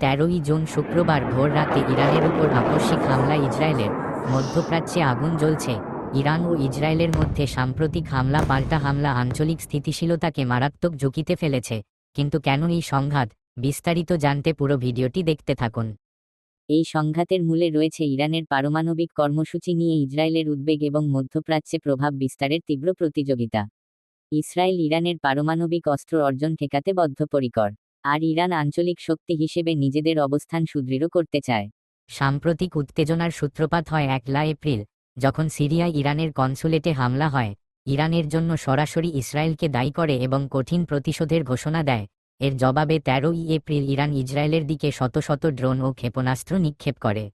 তেরোই জুন শুক্রবার ভোর রাতে ইরানের উপর আকস্মিক হামলা ইসরায়েলের মধ্যপ্রাচ্যে আগুন জ্বলছে। ইরান ও ইসরায়েলের মধ্যে সাম্প্রতিক হামলা পাল্টা হামলা আঞ্চলিক স্থিতিশীলতাকে মারাত্মক ঝুঁকিতে ফেলেছে। কিন্তু কেন এই সংঘাত? বিস্তারিত জানতে পুরো ভিডিওটি দেখতে থাকুন। এই সংঘাতের মূলে রয়েছে ইরানের পারমাণবিক কর্মসূচি নিয়ে ইসরায়েলের উদ্বেগ এবং মধ্যপ্রাচ্যে প্রভাব বিস্তারের তীব্র প্রতিযোগিতা। ইসরায়েল ইরানের পারমাণবিক অস্ত্র অর্জন ঠেকাতে বদ্ধপরিকর। আর ইরান আঞ্চলিক শক্তি হিসেবে নিজেদের অবস্থান সুদৃঢ় করতে চায়। সাম্প্রতিক উত্তেজনার সূত্রপাত হয় একলা এপ্রিল, যখন সিরিয়ায় ইরানের কনসুলেটে হামলা হয়। ইরানের জন্য সরাসরি ইসরায়েলকে দায়ী করে এবং কঠিন প্রতিশোধের ঘোষণা দেয়। এর জবাবে তেরোই এপ্রিল ইরান ইসরায়েলের দিকে শত শত ড্রোন ও ক্ষেপণাস্ত্র নিক্ষেপ করে।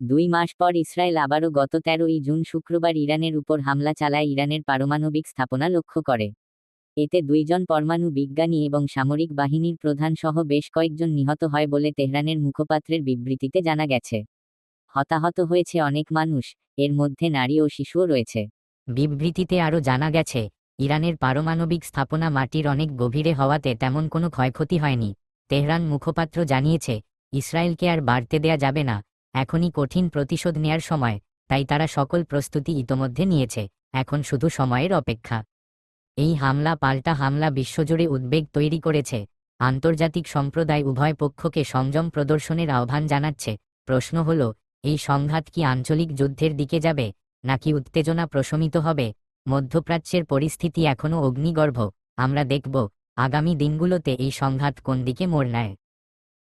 দুই মাস পর ইসরায়েল আবারও গত তেরোই জুন শুক্রবার ইরানের উপর হামলা চালায় ইরানের পারমাণবিক স্থাপনা লক্ষ্য করে। এতে দুইজন পরমাণু বিজ্ঞানী এবং সামরিক বাহিনীর প্রধান সহ বেশ কয়েকজন নিহত হয় বলে তেহরানের মুখপাত্রের বিবৃতিতে জানা গেছে। হতাহত হয়েছে অনেক মানুষ, এর মধ্যে নারী ও শিশুও রয়েছে। বিবৃতিতে আরও জানা গেছে, ইরানের পারমাণবিক স্থাপনা মাটির অনেক গভীরে হওয়াতে তেমন কোনো ক্ষয়ক্ষতি হয়নি। তেহরান মুখপাত্র জানিয়েছে, ইসরায়েলকে আর বাড়তে দেয়া যাবে না, এখনই কঠিন প্রতিশোধ নেয়ার সময়, তাই তারা সকল প্রস্তুতি ইতোমধ্যে নিয়েছে, এখন শুধু সময়ের অপেক্ষা। এই হামলা পাল্টা হামলা বিশ্বজুড়ে উদ্বেগ তৈরি করেছে। আন্তর্জাতিক সম্প্রদায় উভয় পক্ষকে সংযম প্রদর্শনের আহ্বান জানাচ্ছে। প্রশ্ন হল, এই সংঘাত কি আঞ্চলিক যুদ্ধের দিকে যাবে, নাকি উত্তেজনা প্রশমিত হবে? মধ্যপ্রাচ্যের পরিস্থিতি এখনও অগ্নিগর্ভ। আমরা দেখব, আগামী দিনগুলোতে এই সংঘাত কোন দিকে মোড় নেয়।